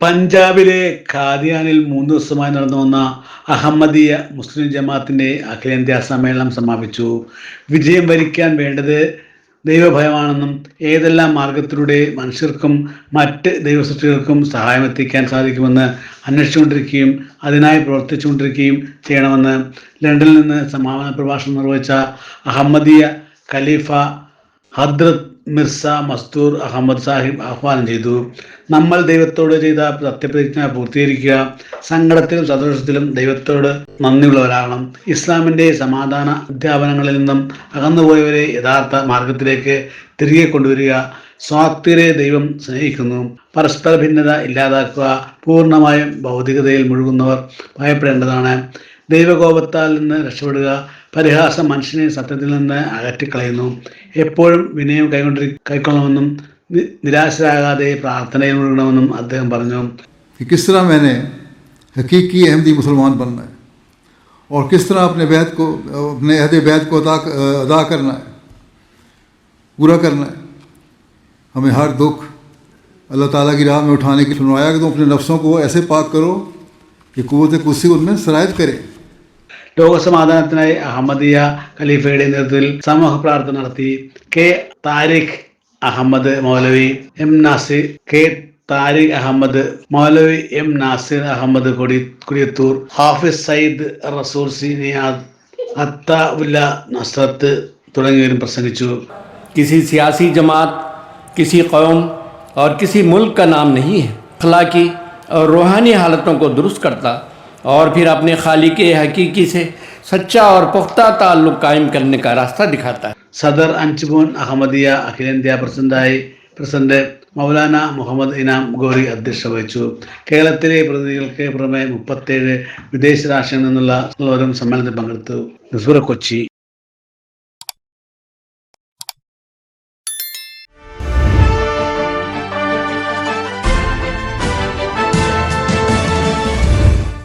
പഞ്ചാബിലെ ഖാദിയാനിൽ മൂന്ന് ദിവസമായി നടന്നു വന്ന അഹമ്മദിയ മുസ്ലിം ജമാഅത്തിന്റെ അഖിലേന്ത്യാ സമ്മേളനം സമാപിച്ചു. വിജയം വരിക്കാൻ വേണ്ടത് ദൈവഭയമാണെന്നും ഏതെല്ലാം മാർഗത്തിലൂടെ മനുഷ്യർക്കും മറ്റ് ദൈവസൃഷ്ടികൾക്കും സഹായം എത്തിക്കാൻ സാധിക്കുമെന്ന് അന്വേഷിച്ചുകൊണ്ടിരിക്കുകയും അതിനായി പ്രവർത്തിച്ചുകൊണ്ടിരിക്കുകയും ചെയ്യണമെന്ന് ലണ്ടനിൽ നിന്ന് സമാപന പ്രഭാഷണം നിർവഹിച്ച അഹമ്മദിയ ഖലീഫ ഹദ്രത് മിർസ മസ്തൂർ അഹമ്മദ് സാഹിബ് ആഹ്വാനം ചെയ്തു. നമ്മൾ ദൈവത്തോട് ചെയ്ത സത്യപ്രതിജ്ഞ പൂർത്തീകരിക്കുക. സങ്കടത്തിലും സന്തോഷത്തിലും ദൈവത്തോട് നന്ദിയുള്ളവരാകണം. ഇസ്ലാമിന്റെ സമാധാന അധ്യാപനങ്ങളിൽ നിന്നും അകന്നുപോയവരെ യഥാർത്ഥ മാർഗത്തിലേക്ക് തിരികെ കൊണ്ടുവരിക. സ്വാർത്ഥരെ ദൈവം സ്നേഹിക്കുന്നു. പരസ്പര ഭിന്നത ഇല്ലാതാക്കുക. പൂർണമായും ഭൗതികതയിൽ മുഴുകുന്നവർ ഭയപ്പെടേണ്ടതാണ്. ദൈവകോപത്താൽ നിന്ന് രക്ഷപ്പെടുക പരിഹാസം മനുഷ്യനെ സത്യത്തിൽ നിന്ന് അകറ്റിക്കളയുന്നു എപ്പോഴും വിനയം കൈകൊണ്ടി കൈക്കൊള്ളണമെന്നും നി- നിരാശരാകാതെ പ്രാർത്ഥനയിൽ മുഴുകണമെന്നും അദ്ദേഹം പറഞ്ഞു कि किस तरह मैंने हकीकी अहमदी मुसलमान बनना है और किस तरह अपने बैत को अपने अहद बैत को अदा अदा करना है पूरा करना है हमें हर दुख अल्लाह ताला की राह में उठाने की सुनवाया कि तुम अपने नफ्सों को ऐसे पाक करो कि कुत कुर्सी उनमें सरायत करे ലോകസമാധാനത്തിനായി അഹമ്മദിയ ഖലീഫയുടെ നേതൃത്വത്തിൽ സമൂഹ പ്രാർത്ഥന നടത്തി K Tariq Ahmed Maulavi M Nasir K Tariq Ahmed Maulavi M Nasir Ahmed കൊടി കുടിയത്തൂർ ഹാഫിസ് സയ്യിദ് റസൂൽ സി നിയാദ് അത്താവുല്ല നസ്രത്ത് തുടങ്ങിയവരും പ്രസംഗിച്ചു किसी सियासी जमात किसी कौम और किसी मुल्क का नाम नहीं है अखलाकी और रूहानी हालतों को दुरुस्त करता और फिर अपने खाली के हकीकी से सच्चा और पुख्ता ताल्लुक़ कायम करने का रास्ता दिखाता है സദർ അഞ്ചുമോൻ അഹമ്മദിയ അഖിലേന്ത്യാ പ്രസിഡന്റായി പ്രസിഡന്റ് മൗലാന മുഹമ്മദ് ഇനാം ഗോറി അധ്യക്ഷത വഹിച്ചു കേരളത്തിലെ പ്രതിനിധികൾക്ക് പുറമെ മുപ്പത്തേഴ് വിദേശ രാഷ്ട്രങ്ങളിൽ നിന്നുള്ള ഉള്ളവരും സമ്മേളനത്തിൽ പങ്കെടുത്തു നിസുറ കൊച്ചി